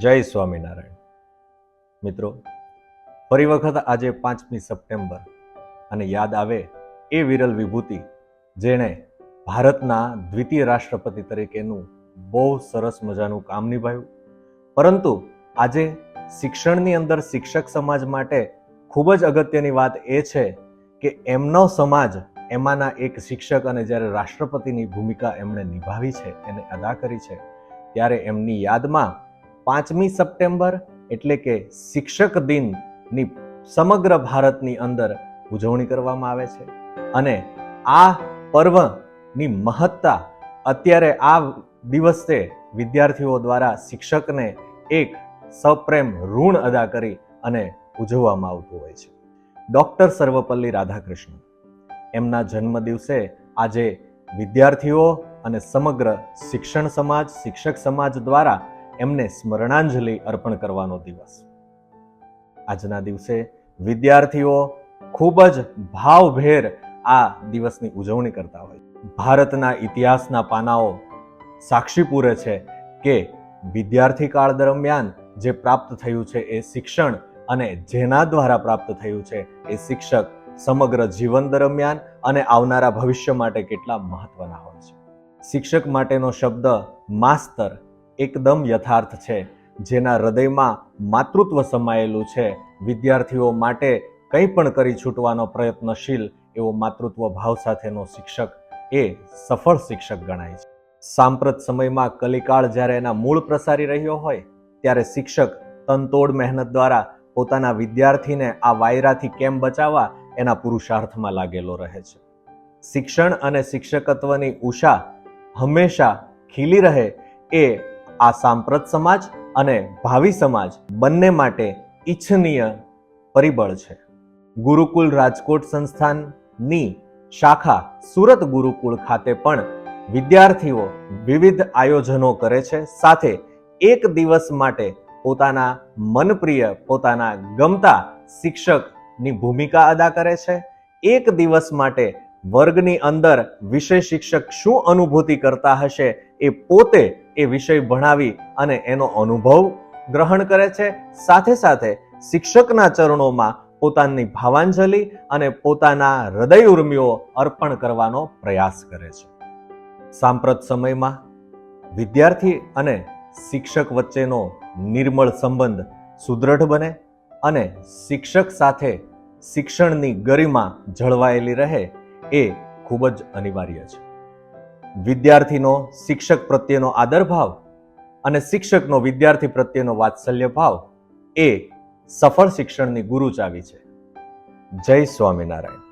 જય સ્વામિનારાયણ. મિત્રો, ફરી વખત આજે પાંચમી સપ્ટેમ્બર અને યાદ આવે એ વિરલ વિભૂતિ જેણે ભારતના દ્વિતીય રાષ્ટ્રપતિ તરીકેનું બહુ સરસ મજાનું કામ નિભાવ્યું. પરંતુ આજે શિક્ષણની અંદર શિક્ષક સમાજ માટે ખૂબ જ અગત્યની વાત એ છે કે એમનો સમાજ એમાંના એક શિક્ષક અને જ્યારે રાષ્ટ્રપતિની ભૂમિકા એમણે નિભાવી છે, એને અદા કરી છે, ત્યારે એમની યાદમાં પાંચમી સપ્ટેમ્બર એટલે કે શિક્ષક દિનની સમગ્ર ભારતની અંદર ઉજવણી કરવામાં આવે છે. અને આ પર્વની મહત્તા અત્યારે આ દિવસે વિદ્યાર્થીઓ દ્વારા શિક્ષકને એક સપ્રેમ ઋણ અદા કરી અને ઉજવવામાં આવતું હોય છે. ડૉક્ટર સર્વપલ્લી રાધાકૃષ્ણન, એમના જન્મ દિવસે આજે વિદ્યાર્થીઓ અને સમગ્ર શિક્ષણ સમાજ, શિક્ષક સમાજ દ્વારા એમને સ્મરણાંજલિ અર્પણ કરવાનો દિવસ. આજના દિવસે વિદ્યાર્થીઓ ખૂબ જ ભાવભેર આ દિવસની ઉજવણી કરતા હોય ભારતના ઇતિહાસના પાનાઓ સાક્ષી પૂરે છે કે વિદ્યાર્થી કાળ દરમિયાન જે પ્રાપ્ત થયું છે એ શિક્ષણ અને જેના દ્વારા પ્રાપ્ત થયું છે એ શિક્ષક સમગ્ર જીવન દરમિયાન અને આવનારા ભવિષ્ય માટે કેટલા મહત્વના હોય છે. શિક્ષક માટેનો શબ્દ માસ્તર એકદમ યથાર્થ છે. જેના હૃદયમાં માતૃત્વ સમાયેલું છે. વિદ્યાર્થીઓ માટે કંઈ પણ કરી છૂટવાનો પ્રયત્નશીલ એવો માતૃત્વ ભાવ સાથેનો શિક્ષક એ સફળ શિક્ષક ગણાય છે. સાંપ્રત સમયમાં કલિકાળ જ્યારે એના મૂળ પ્રસારી રહ્યો હોય, ત્યારે શિક્ષક તનતોડ મહેનત દ્વારા પોતાના વિદ્યાર્થીને આ વાયરાથી કેમ બચાવવા એના પુરુષાર્થમાં લાગેલો રહે છે. શિક્ષણ અને શિક્ષકત્વની ઉષા હંમેશા ખીલી રહે એ આ સાંપ્રત સમાજ અને ભાવિ સમાજ બંને માટે ઈચ્છનીય પરિબળ છે. ગુરુકુલ રાજકોટ સંસ્થાનની શાખા સુરત ગુરુકુળ ખાતે પણ વિદ્યાર્થીઓ વિવિધ આયોજનો કરે છે. સાથે એક દિવસ માટે પોતાના મનપ્રિય, પોતાના ગમતા શિક્ષકની ભૂમિકા અદા કરે છે. એક દિવસ માટે વર્ગની અંદર વિષય શિક્ષક શું અનુભૂતિ કરતા હશે એ પોતે એ વિષય ભણાવી અને એનો અનુભવ ગ્રહણ કરે છે. સાથે સાથે શિક્ષકના ચરણોમાં પોતાની ભાવાંજલિ અને પોતાના હૃદય ઉર્મિઓ અર્પણ કરવાનો પ્રયાસ કરે છે. સાંપ્રત સમયમાં વિદ્યાર્થી અને શિક્ષક વચ્ચેનો નિર્મળ સંબંધ સુદૃઢ બને અને શિક્ષક સાથે શિક્ષણની ગરિમા જળવાયેલી રહે એ ખૂબ જ અનિવાર્ય છે. વિદ્યાર્થીનો શિક્ષક પ્રત્યેનો આદર ભાવ અને શિક્ષકનો વિદ્યાર્થી પ્રત્યેનો વાત્સલ્ય ભાવ એ સફળ શિક્ષણની ગુરુ ચાવી છે. જય સ્વામિનારાયણ.